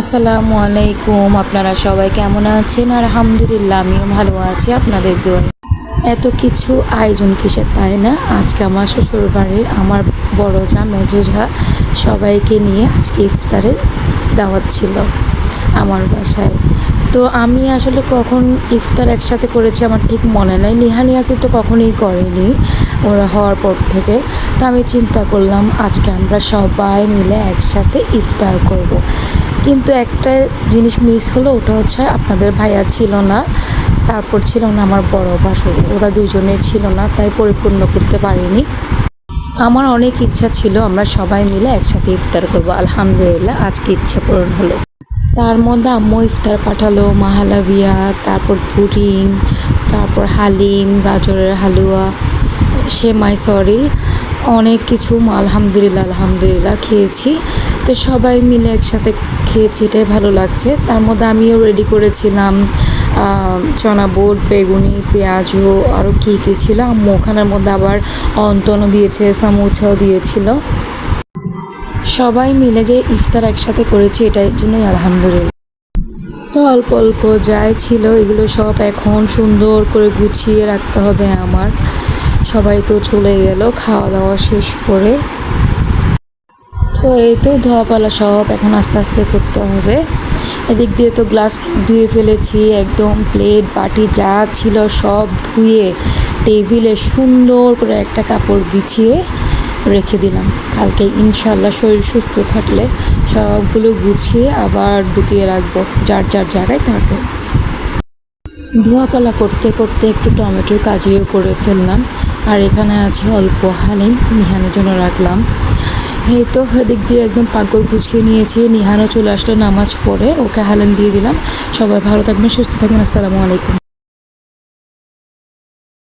আসসালামু আলাইকুম, আপনারা সবাই কেমন আছেন? আর আলহামদুলিল্লাহ, আমিও ভালো আছি, আপনাদের দোয়া। এত কিছু আয়োজন কিসের, তাই না? আজকে আমার শ্বশুর বাড়ির আমার বড় যা মেজো যা, সবাইকে নিয়ে আজকে ইফতারে দাওয়াত ছিল আমার বাসায়। তো আমি আসলে কখন ইফতার একসাথে করেছি আমার ঠিক মনে নেই। নিহানিয়াসি তো কখনোই করেনি, ওরা হওয়ার পর থেকে। তো আমি চিন্তা করলাম, আজকে আমরা সবাই মিলে একসাথে ইফতার করব। কিন্তু একটা জিনিস মিস হলো, ওটা হচ্ছে আপনাদের ভাইয়া ছিল না, তারপর ছিল না আমার বড় বাসুর ওরা দুজনে ছিল না, তাই পরিপূর্ণ করতে পারিনি। আমার অনেক ইচ্ছা ছিল, আমরা সবাই মিলে একসাথে ইফতার করব, আলহামদুলিল্লাহ আজকে ইচ্ছা পূরণ হলো। তার মধ্যে আম্মু ইফতার পাঠালো মাহালাবিয়া তারপর পুডিং, তারপর হালিম, গাজরের হালুয়া, সেমাই, সরি, অনেক কিছু, আলহামদুলিল্লাহ আলহামদুলিল্লাহ, খেয়েছি। তো সবাই মিলে একসাথে খেয়েছি, এটাই ভালো লাগছে। তার মধ্যে আমিও রেডি করেছিলাম চনা বুট, বেগুনি পেঁয়াজও আরও কী কী ছিল। আম্মু ওখানের মধ্যে আবার অন্তনও দিয়েছে, সামুচাও দিয়েছিল। সবাই মিলে যে ইফতার একসাথে করেছি, এটার জন্যই আলহামদুলিল্লাহ। তো অল্প অল্প যাই ছিল, এগুলো সব এখন সুন্দর করে গুছিয়ে রাখতে হবে আমার। সবাই তো চলে গেল খাওয়া দাওয়া শেষ করে তো এই তো ধোয়াপালা সব এখন আস্তে আস্তে করতে হবে। এদিক দিয়ে তো গ্লাস ধুয়ে ফেলেছি, একদম প্লেট, বাটি যা ছিল সব ধুয়ে টেবিলে সুন্দর করে একটা কাপড় বিছিয়ে রেখে দিলাম। কালকে ইনশাল্লাহ শরীর সুস্থ থাকলে সবগুলো গুছিয়ে আবার ঢুকিয়ে রাখব, যার যার জায়গায় থাকে। ধোয়াপালা করতে করতে একটু টমেটোর কাজিও করে ফেললাম, আর এখানে আছে অল্প হালিম, নিহানের জন্য রাখলাম। এই তো দিক দিয়ে একদম পাগল গুছিয়ে নিয়েছি। নিহানও চলে আসলো নামাজ পড়ে। ওকে হালেন দিয়ে দিলাম। সবাই ভালো থাকবেন, সুস্থ থাকবেন। আসসালামু আলাইকুম।